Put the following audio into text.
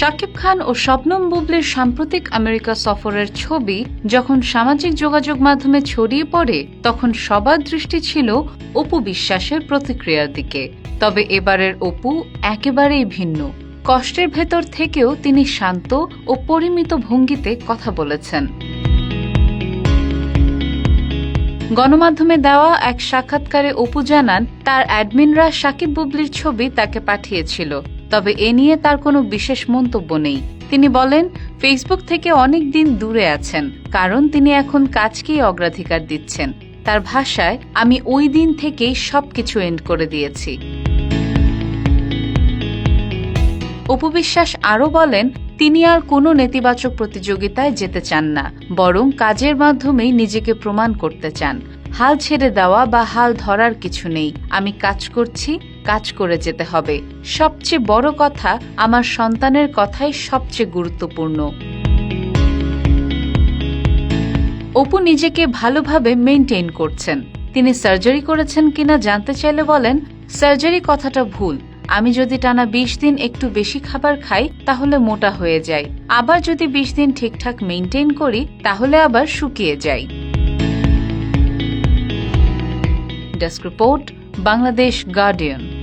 শাকিব খান ও শবনম বুবলির সাম্প্রতিক আমেরিকা সফরের ছবি যখন সামাজিক যোগাযোগ মাধ্যমে ছড়িয়ে পড়ে, তখন সবার দৃষ্টি ছিল অপু বিশ্বাসের প্রতিক্রিয়ার দিকে। তবে এবারের অপু একেবারেই ভিন্ন। কষ্টের ভেতর থেকেও তিনি শান্ত ও পরিমিত ভঙ্গিতে কথা বলেছেন। গণমাধ্যমে দেওয়া এক সাক্ষাৎকারে অপু জানান, তার অ্যাডমিনরা সাকিব বুবলির ছবি তাকে পাঠিয়েছিল। তবে এ নিয়ে তার কোনো বিশেষ মন্তব্য নেই। তিনি বলেন, ফেসবুক থেকে অনেক দিন দূরে আছেন, কারণ তিনি এখন কাজকেই অগ্রাধিকার দিচ্ছেন। তার ভাষায়, আমি ওই দিন থেকেই সবকিছু এন্ড করে দিয়েছি। উপবিশ্বাস আরও বলেন, তিনি আর কোনো নেতিবাচক প্রতিযোগিতায় যেতে চান না, বরং কাজের মাধ্যমেই নিজেকে প্রমাণ করতে চান। হাল ছেড়ে দেওয়া বা হাল ধরার কিছু নেই। আমি কাজ করছি কাজ করে যেতে হবে। সবচেয়ে বড় কথা আমার সন্তানের কথাই সবচেয়ে গুরুত্বপূর্ণ। অপু নিজেকে ভালোভাবে মেনটেন করছেন। তিনি সার্জারি করেছেন কিনা জানতে চাইলে বলেন, সার্জারি কথাটা ভুল। আমি যদি টানা বিশ দিন একটু বেশি খাবার খাই, তাহলে মোটা হয়ে যাই। আবার যদি বিশ দিন ঠিকঠাক মেনটেন করি, তাহলে আবার শুকিয়ে যাই। Desk report, Bangladesh Guardian.